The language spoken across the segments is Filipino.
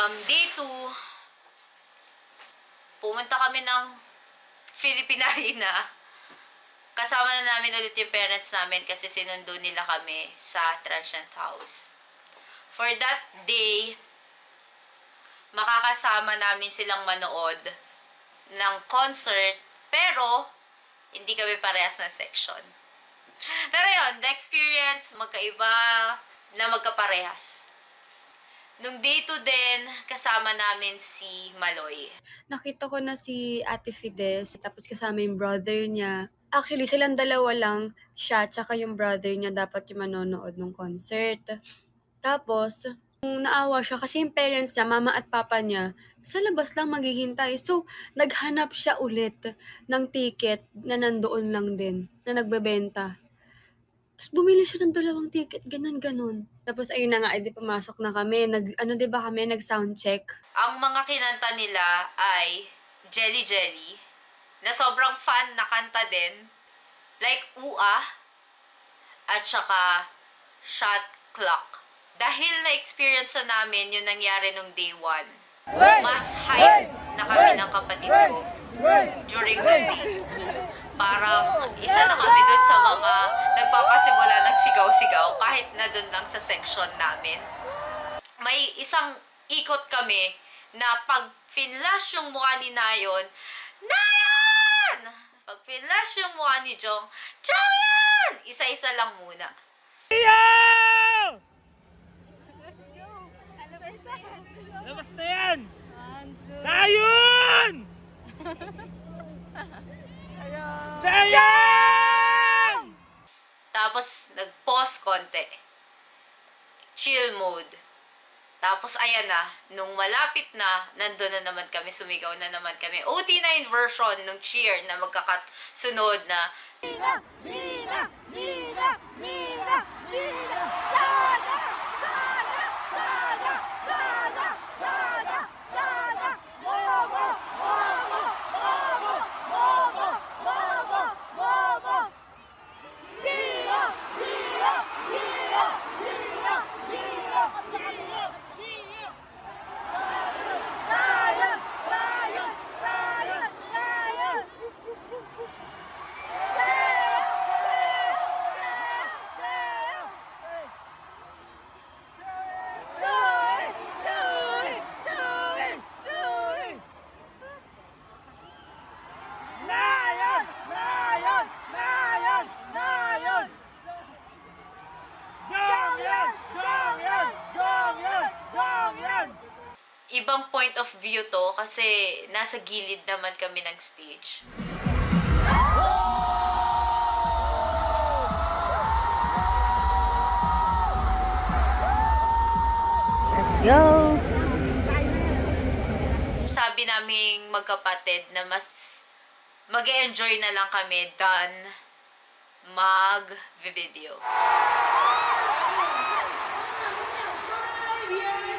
Um, day 2, pumunta kami ng Philippine Arena. Kasama na namin ulit yung parents namin kasi sinundo nila kami sa Transient House. For that day, makakasama namin silang manood ng concert, pero hindi kami parehas ng section. Pero yun, the experience, magkaiba na magkaparehas. Nung day 2 din, kasama namin si Maloy. nakita ko na si Ate Fides, tapos kasama yung brother niya. Actually, silang dalawa lang, siya tsaka yung brother niya dapat yung manonood ng concert. Tapos, nung naawa siya kasi yung parents niya, mama at papa niya, sa labas lang maghihintay. So, naghanap siya ulit ng ticket na nandoon lang din, na nagbebenta. Tapos bumili siya ng dalawang ticket, ganun-ganun. Tapos ayun na nga, edi pumasok na kami. Nag, ano 'di ba kami, nag-sound check. Ang mga kinanta nila ay Jelly Jelly, na sobrang fun na kanta din. Like Ua, at saka Shot Clock. Dahil na-experience na namin yung nangyari nung day 1, mas hype na kami ng kapatid ko during the day. Parang isa na kami dun sa mga nagpapasimula ng sigaw-sigaw kahit na dun lang sa section namin. May isang ikot kami na pag finlash yung mukha ni Nayon, Nayon! Pag finlash yung mukha ni Jong, Jong yan! Isa-isa lang muna. Labas na yan! Dayon! Jayan! Tapos, nag-pause konti. Chill mode. Tapos, ayan na, nung malapit na, nandun na naman kami, sumigaw na naman kami. OT9 version nung cheer na magkakasunod na Nayon! Nayon! Nayon! Nayon! Jong yan! Jong yan! Jong yan! Jong yan! ibang point of view to kasi nasa gilid naman kami ng stage. Let's go! Sabi naming magkapatid na mas mag enjoy na lang kami than mag-video.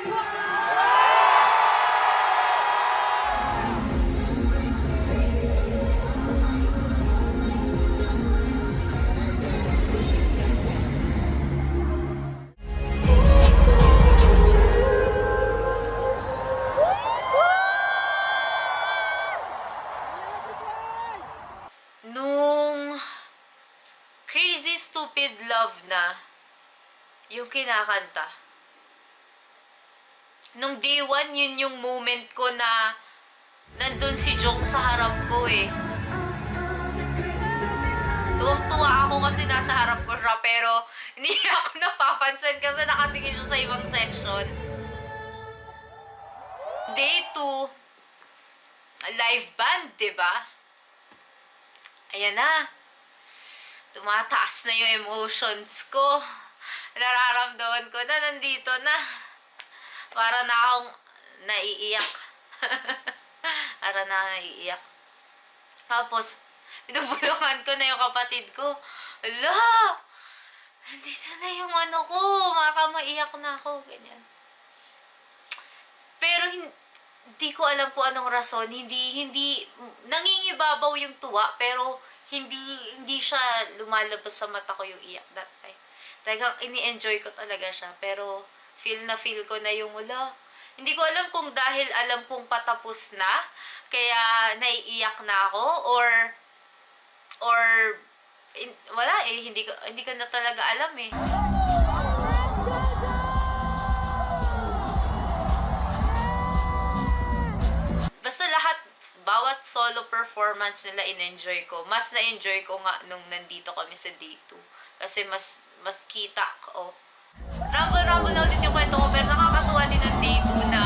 Nung Stupid Love na, yung kinakanta. Nung day one, yun yung moment ko na nandun si Jong sa harap ko eh. Tuwang-tuwa ako kasi nasa harap ko siya pero hindi ako napapansin kasi nakatingin siya sa ibang section. Day 2, live band, di ba? Ayan na. Tumataas na yung emotions ko. Nararamdaman ko na nandito na. Para na akong naiiyak. Para na naiiyak. Tapos, binubulungan ko na yung kapatid ko. Ala! Nandito na yung ano ko. Maka maiyak na ako. Ganyan. Pero hin- hindi ko alam po anong rason. Hindi, hindi, nangingibabaw yung tuwa, pero hindi, hindi siya lumalabas sa mata ko yung iyak that time. Talagang ini-enjoy ko talaga siya. Pero, feel na feel ko na yung, wala, Hindi ko alam kung dahil alam kong patapos na, kaya naiiyak na ako, or, or, in- wala eh, hindi ko, hindi ko na talaga alam eh. Solo performance nila in-enjoy ko. Mas na-enjoy ko nga nung nandito kami sa day 2. Kasi mas, mas kita ko. Rumble-rumble na ulit yung kwento ko, pero nakakatuwa din ng day 2 na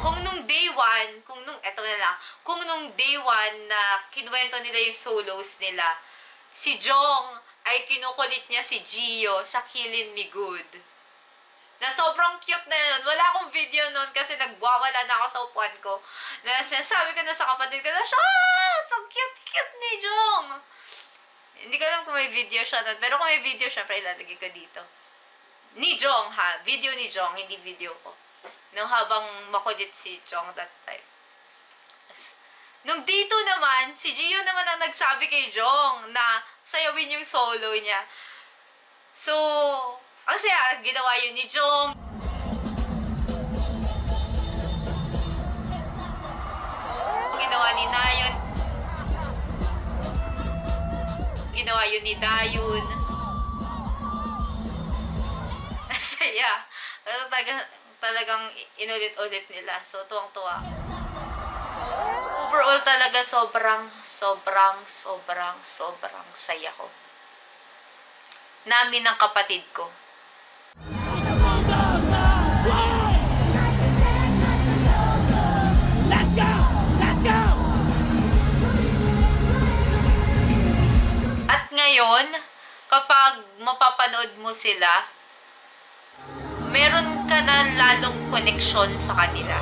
kung nung day 1, kung nung, eto na lang, kung nung day 1 na kinuwento nila yung solos nila, si Jong ay kinukulit niya si Gio sa Killin Me Good na sobrang cute na yun. Wala akong video nun kasi nagwawala na ako sa upuan ko. Na sinasabi ko na sa kapatid ko na, ah, so cute-cute ni Jong. Hindi ko alam kung may video siya nun. Pero kung may video, syempre ilalagay ko dito. Ni Jong ha. Video ni Jong, hindi video ko. Nung habang makulit si Jong that time. Nung dito naman, si Gio naman ang nagsabi kay Jong na sayawin yung solo niya. So, ang saya, ginawa yun ni Jong. Ginawa ni Nayon. Ginawa yun ni Dayun. Ang saya. Pero talaga, talagang inulit-ulit nila. So, tuwang-tuwa. Overall talaga sobrang, sobrang, sobrang, sobrang saya ko. Namin ng kapatid ko. Ngayon, kapag mapapanood mo sila, meron ka na lalong koneksyon sa kanila.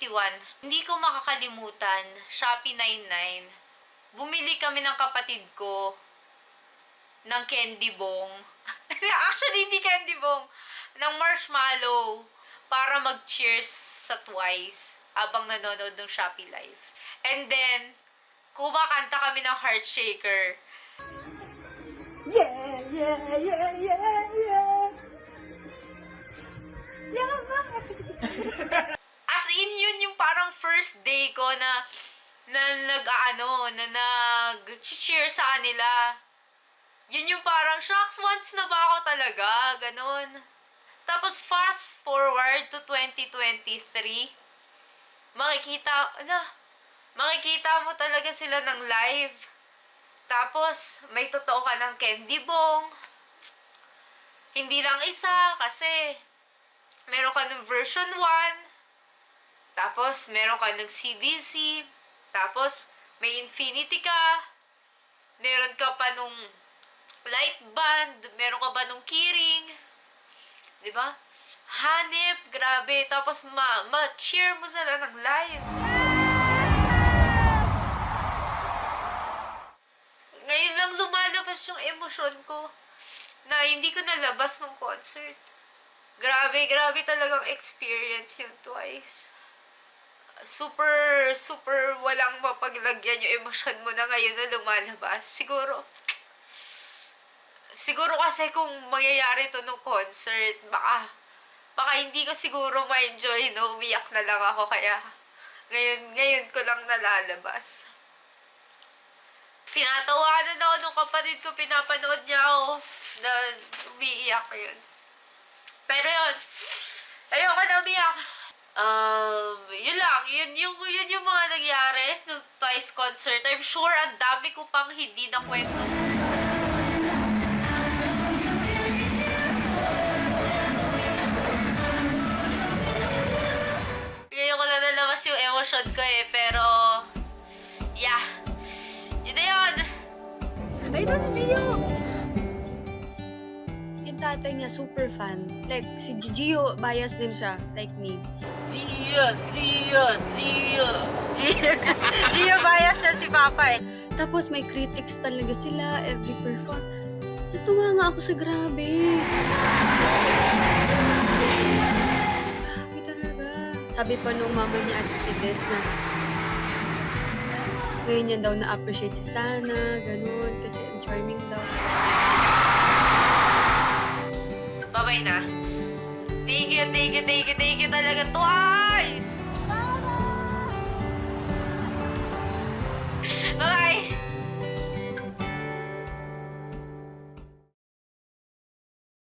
2021, hindi ko makakalimutan, Shopee 99. Bumili kami ng kapatid ko ng candy bong. Actually, hindi candy bong. Ng marshmallow para mag-cheers sa Twice habang nanonood ng Shopee Live. And then, kumakanta kami ng Heart Shaker. Yeah, yeah, yeah, yeah. Yeah, first day ko na na nag ano, na nag-cheer sa kanila. Yun yung parang, shocks, once na ba ako talaga? Ganon. Tapos, fast forward to 2023, makikita, ano, makikita mo talaga sila ng live. Tapos, may totoo ka ng candy bong. Hindi lang isa, kasi meron ka ng version 1, tapos, meron ka ng CBC. Tapos, may Infinity ka. Meron ka pa nung light band. Meron ka ba nung keyring. Ba? Hanip, grabe. Tapos, ma- ma-cheer mo sila ng live. Ngayon lang lumalabas yung emosyon ko na hindi ko nalabas nung concert. Grabe, grabe talagang experience yung twice super, super walang mapaglagyan yung emosyon mo na ngayon na lumalabas. Siguro, siguro kasi kung mangyayari to nung concert, baka, baka hindi ko siguro ma-enjoy, no? Umiyak na lang ako, kaya ngayon, ngayon ko lang nalalabas. Tinatawanan ako nung kapatid ko, pinapanood niya ako na umiiyak yun. Pero yun, Um, yun lang. Yun yung, yun yung mga nangyari nung Twice concert. I'm sure ang dami ko pang hindi na kwento. Ngayon ko na nalabas yung emosyon ko eh. Pero, yeah. Yun na yun. Ay, ito si Gio! Tatay niya, super fan. Like, si Gio, bias din siya. Like me. Gia, Gia, Gia. Gio bias siya si Papa eh. Tapos may critics talaga sila every perform. Natuwa nga ako sa grabe. Grabe talaga. Sabi pa nung mama ni Ate Fides na ngayon niya daw na-appreciate si Sana, ganun, kasi ang charming daw. Babay na. Thank you, thank you, thank you, thank you talaga twice!